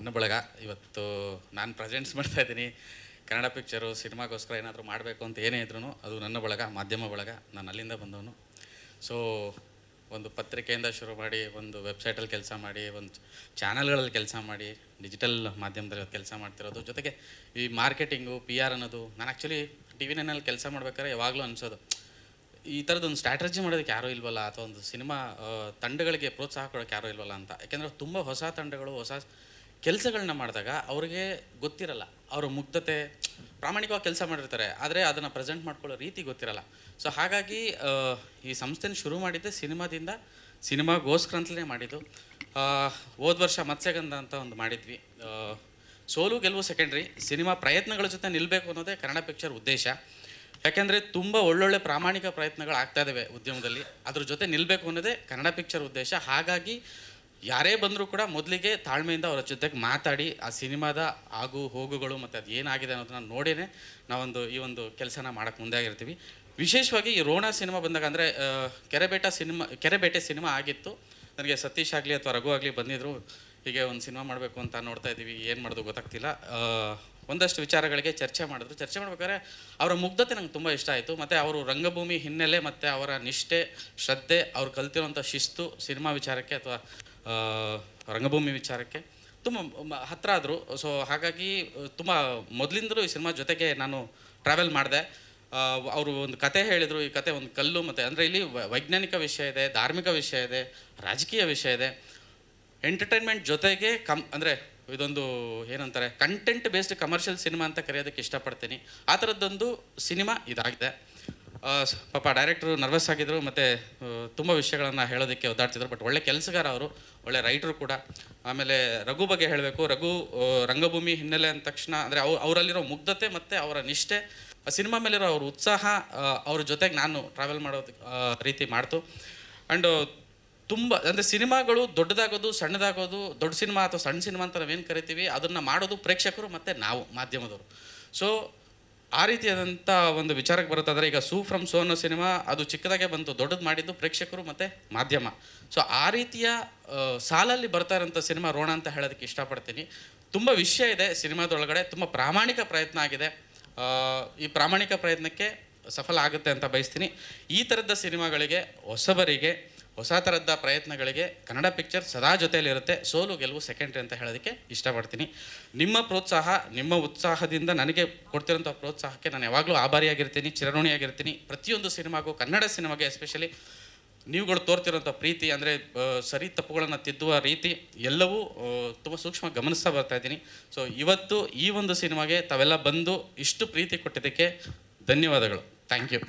ಅನ್ನ ಬಳಗ. ಇವತ್ತು ನಾನು ಪ್ರೆಸೆಂಟ್ಸ್ ಮಾಡ್ತಾ ಇದ್ದೀನಿ. ಕನ್ನಡ ಪಿಕ್ಚರು ಸಿನಿಮಾಗೋಸ್ಕರ ಏನಾದರೂ ಮಾಡಬೇಕು ಅಂತ ಏನೇ ಇದ್ರೂ ಅದು ನನ್ನ ಬಳಗ, ಮಾಧ್ಯಮ ಬಳಗ. ನಾನು ಅಲ್ಲಿಂದ ಬಂದವನು. ಸೊ ಒಂದು ಪತ್ರಿಕೆಯಿಂದ ಶುರು ಮಾಡಿ, ಒಂದು ವೆಬ್ಸೈಟಲ್ಲಿ ಕೆಲಸ ಮಾಡಿ, ಒಂದು ಚಾನಲ್ಗಳಲ್ಲಿ ಕೆಲಸ ಮಾಡಿ ಡಿಜಿಟಲ್ ಮಾಧ್ಯಮದಲ್ಲಿ ಕೆಲಸ ಮಾಡ್ತಿರೋದು. ಜೊತೆಗೆ ಈ ಮಾರ್ಕೆಟಿಂಗು ಪಿ ಆರ್ ಅನ್ನೋದು, ನಾನು ಆ್ಯಕ್ಚುಲಿ ಟಿ ವಿ ನೈನಲ್ಲಿ ಕೆಲಸ ಮಾಡ್ಬೇಕಾದ್ರೆ ಯಾವಾಗಲೂ ಅನಿಸೋದು. ಈ ಥರದೊಂದು ಸ್ಟ್ರಾಟಜಿ ಮಾಡೋದಕ್ಕೆ ಯಾರೂ ಇಲ್ವಲ್ಲ? ಅಥವಾ ಒಂದು ಸಿನಿಮಾ ತಂಡಗಳಿಗೆ ಪ್ರೋತ್ಸಾಹ ಕೊಡೋಕ್ಕೆ ಯಾರೂ ಇಲ್ವಲ್ಲ ಅಂತ. ಯಾಕೆಂದರೆ ತುಂಬ ಹೊಸ ತಂಡಗಳು, ಹೊಸ ಕೆಲಸಗಳನ್ನ ಮಾಡಿದಾಗ ಅವ್ರಿಗೆ ಗೊತ್ತಿರಲ್ಲ. ಅವರ ಮುಗ್ಧತೆ ಪ್ರಾಮಾಣಿಕವಾಗಿ ಕೆಲಸ ಮಾಡಿರ್ತಾರೆ, ಆದರೆ ಅದನ್ನು ಪ್ರೆಸೆಂಟ್ ಮಾಡ್ಕೊಳ್ಳೋ ರೀತಿ ಗೊತ್ತಿರಲ್ಲ. ಸೊ ಹಾಗಾಗಿ ಈ ಸಂಸ್ಥೆನ ಶುರು ಮಾಡಿದ್ದೆ ಸಿನಿಮಾದಿಂದ ಸಿನಿಮಾಗೋಸ್ಕರ ಅಂತಲೇ ಮಾಡಿದ್ದು ಹೋದ ವರ್ಷ ಮತ್ಸ್ಯಗಂಧ ಅಂತ ಒಂದು ಮಾಡಿದ್ವಿ. ಸೋಲು ಗೆಲುವು ಸೆಕೆಂಡ್ರಿ ಸಿನಿಮಾ ಪ್ರಯತ್ನಗಳ ಜೊತೆ ನಿಲ್ಲಬೇಕು ಅನ್ನೋದೇ ಕನ್ನಡ ಪಿಕ್ಚರ್ ಉದ್ದೇಶ. ಯಾಕೆಂದರೆ ತುಂಬ ಒಳ್ಳೊಳ್ಳೆ ಪ್ರಾಮಾಣಿಕ ಪ್ರಯತ್ನಗಳು ಆಗ್ತಾ ಇದ್ದಾವೆ ಉದ್ಯಮದಲ್ಲಿ. ಅದ್ರ ಜೊತೆ ನಿಲ್ಲಬೇಕು ಅನ್ನೋದೇ ಕನ್ನಡ ಪಿಕ್ಚರ್ ಉದ್ದೇಶ. ಹಾಗಾಗಿ ಯಾರೇ ಬಂದರೂ ಕೂಡ ಮೊದಲಿಗೆ ತಾಳ್ಮೆಯಿಂದ ಅವರ ಜೊತೆಗೆ ಮಾತಾಡಿ ಆ ಸಿನಿಮಾದ ಆಗು ಹೋಗುಗಳು ಮತ್ತು ಅದು ಏನಾಗಿದೆ ಅನ್ನೋದನ್ನ ನೋಡೇ ನಾವೊಂದು ಈ ಒಂದು ಕೆಲಸನ ಮಾಡೋಕ್ಕೆ ಮುಂದೆ ಆಗಿರ್ತೀವಿ ವಿಶೇಷವಾಗಿ ಈ ರೋಣ ಸಿನಿಮಾ ಬಂದಾಗ ಅಂದರೆ ಕೆರೆಬೇಟ ಸಿನಿಮಾ, ಕೆರೆಬೇಟೆ ಸಿನಿಮಾ ಆಗಿತ್ತು. ನನಗೆ ಸತೀಶ್ ಆಗಲಿ ಅಥವಾ ರಘು ಆಗಲಿ ಬಂದಿದ್ರು. ಹೀಗೆ ಒಂದು ಸಿನಿಮಾ ಮಾಡಬೇಕು ಅಂತ ನೋಡ್ತಾ ಇದ್ದೀವಿ, ಏನು ಮಾಡೋದು ಗೊತ್ತಾಗ್ತಿಲ್ಲ. ಒಂದಷ್ಟು ವಿಚಾರಗಳಿಗೆ ಚರ್ಚೆ ಮಾಡಿದ್ರು. ಚರ್ಚೆ ಮಾಡ್ಬೇಕಾದ್ರೆ ಅವರ ಮುಗ್ಧತೆ ನಂಗೆ ತುಂಬ ಇಷ್ಟ ಆಯಿತು. ಮತ್ತು ಅವರು ರಂಗಭೂಮಿ ಹಿನ್ನೆಲೆ ಮತ್ತು ಅವರ ನಿಷ್ಠೆ, ಶ್ರದ್ಧೆ, ಅವ್ರು ಕಲ್ತಿರೋಂಥ ಶಿಸ್ತು ಸಿನಿಮಾ ವಿಚಾರಕ್ಕೆ ಅಥವಾ ರಂಗಭೂಮಿ ವಿಚಾರಕ್ಕೆ ತುಂಬ ಹತ್ರ ಆದರು. ಸೊ ಹಾಗಾಗಿ ತುಂಬ ಮೊದಲಿಂದಲೂ ಈ ಸಿನಿಮಾ ಜೊತೆಗೆ ನಾನು ಟ್ರಾವೆಲ್ ಮಾಡಿದೆ. ಅವರು ಒಂದು ಕತೆ ಹೇಳಿದರು. ಈ ಕತೆ ಒಂದು ಕಲ್ಲು, ಮತ್ತು ಅಂದರೆ ಇಲ್ಲಿ ವೈಜ್ಞಾನಿಕ ವಿಷಯ ಇದೆ, ಧಾರ್ಮಿಕ ವಿಷಯ ಇದೆ, ರಾಜಕೀಯ ವಿಷಯ ಇದೆ. ಎಂಟರ್ಟೈನ್ಮೆಂಟ್ ಜೊತೆಗೆ ಕಮ್, ಅಂದರೆ ಇದೊಂದು ಏನಂತಾರೆ ಕಂಟೆಂಟ್ ಬೇಸ್ಡ್ ಕಮರ್ಷಿಯಲ್ ಸಿನಿಮಾ ಅಂತ ಕರೆಯೋದಕ್ಕೆ ಇಷ್ಟಪಡ್ತೀನಿ. ಆ ಥರದ್ದೊಂದು ಸಿನಿಮಾ ಇದಾಗಿದೆ. ಪಾಪ ಡೈರೆಕ್ಟ್ರು ನರ್ವಸ್ ಆಗಿದ್ದರು ಮತ್ತು ತುಂಬ ವಿಷಯಗಳನ್ನು ಹೇಳೋದಕ್ಕೆ ಒದ್ದಾಡ್ತಿದ್ರು ಬಟ್ ಒಳ್ಳೆ ಕೆಲಸಗಾರ ಅವರು, ಒಳ್ಳೆ ರೈಟ್ರು ಕೂಡ. ಆಮೇಲೆ ರಘು ಬಗ್ಗೆ ಹೇಳಬೇಕು. ರಘು ರಂಗಭೂಮಿ ಹಿನ್ನೆಲೆ ಅಂದ ತಕ್ಷಣ, ಅಂದರೆ ಅವ್ರು ಅವರಲ್ಲಿರೋ ಮುಗ್ಧತೆ ಮತ್ತು ಅವರ ನಿಷ್ಠೆ ಸಿನಿಮಾ ಮೇಲಿರೋ ಅವ್ರ ಉತ್ಸಾಹ ಅವ್ರ ಜೊತೆಗೆ ನಾನು ಟ್ರಾವೆಲ್ ಮಾಡೋದು ರೀತಿ ಮಾಡ್ತು. ಆ್ಯಂಡ್ ತುಂಬ, ಅಂದರೆ ಸಿನಿಮಾಗಳು ದೊಡ್ಡದಾಗೋದು, ಸಣ್ಣದಾಗೋದು, ದೊಡ್ಡ ಸಿನಿಮಾ ಅಥವಾ ಸಣ್ಣ ಸಿನಿಮಾ ಅಂತ ನಾವೇನು ಕರಿತೀವಿ, ಅದನ್ನು ಮಾಡೋದು ಪ್ರೇಕ್ಷಕರು ಮತ್ತು ನಾವು, ಮಾಧ್ಯಮದವರು. ಸೊ ಆ ರೀತಿಯಾದಂಥ ಒಂದು ವಿಚಾರಕ್ಕೆ ಬರುತ್ತಾದರೆ, ಈಗ ಸೂ ಫ್ರಮ್ ಸೋ ಅನ್ನೋ ಸಿನಿಮಾ, ಅದು ಚಿಕ್ಕದಾಗೆ ಬಂತು, ದೊಡ್ಡದು ಮಾಡಿದ್ದು ಪ್ರೇಕ್ಷಕರು ಮತ್ತು ಮಾಧ್ಯಮ. ಸೊ ಆ ರೀತಿಯ ಸಾಲಲ್ಲಿ ಬರ್ತಾ ಇರೋಂಥ ಸಿನಿಮಾ ರೋಣ ಅಂತ ಹೇಳೋದಕ್ಕೆ ಇಷ್ಟಪಡ್ತೀನಿ. ತುಂಬ ವಿಷಯ ಇದೆ ಸಿನಿಮಾದೊಳಗಡೆ, ತುಂಬ ಪ್ರಾಮಾಣಿಕ ಪ್ರಯತ್ನ ಆಗಿದೆ. ಈ ಪ್ರಾಮಾಣಿಕ ಪ್ರಯತ್ನಕ್ಕೆ ಸಫಲ ಆಗುತ್ತೆ ಅಂತ ಬಯಸ್ತೀನಿ. ಈ ಥರದ ಸಿನಿಮಾಗಳಿಗೆ, ಹೊಸಬರಿಗೆ ಹೊಸ ಥರದ ಪ್ರಯತ್ನಗಳಿಗೆ ಕನ್ನಡ ಪಿಕ್ಚರ್ ಸದಾ ಜೊತೆಯಲ್ಲಿರುತ್ತೆ. ಸೋಲು, ಗೆಲುವು ಸೆಕೆಂಡ್ರಿ ಅಂತ ಹೇಳೋದಕ್ಕೆ ಇಷ್ಟಪಡ್ತೀನಿ. ನಿಮ್ಮ ಪ್ರೋತ್ಸಾಹ, ನಿಮ್ಮ ಉತ್ಸಾಹದಿಂದ ನನಗೆ ಕೊಡ್ತಿರೋಂಥ ಪ್ರೋತ್ಸಾಹಕ್ಕೆ ನಾನು ಯಾವಾಗಲೂ ಆಭಾರಿಯಾಗಿರ್ತೀನಿ, ಚಿರಋಣಿಯಾಗಿರ್ತೀನಿ. ಪ್ರತಿಯೊಂದು ಸಿನಿಮಾಗೂ, ಕನ್ನಡ ಸಿನಿಮಾಗೆ ಎಸ್ಪೆಷಲಿ ನೀವುಗಳು ತೋರ್ತಿರೋಂಥ ಪ್ರೀತಿ ಅಂದರೆ ಸರಿ ತಪ್ಪುಗಳನ್ನು ತಿದ್ದುವ ರೀತಿ ಎಲ್ಲವೂ ತುಂಬ ಸೂಕ್ಷ್ಮ ಗಮನಿಸ್ತಾ ಬರ್ತಾ ಇದ್ದೀನಿ. ಸೊ ಇವತ್ತು ಈ ಒಂದು ಸಿನಿಮಾಗೆ ತಾವೆಲ್ಲ ಬಂದು ಇಷ್ಟು ಪ್ರೀತಿ ಕೊಟ್ಟಿದ್ದಕ್ಕೆ ಧನ್ಯವಾದಗಳು. Thank you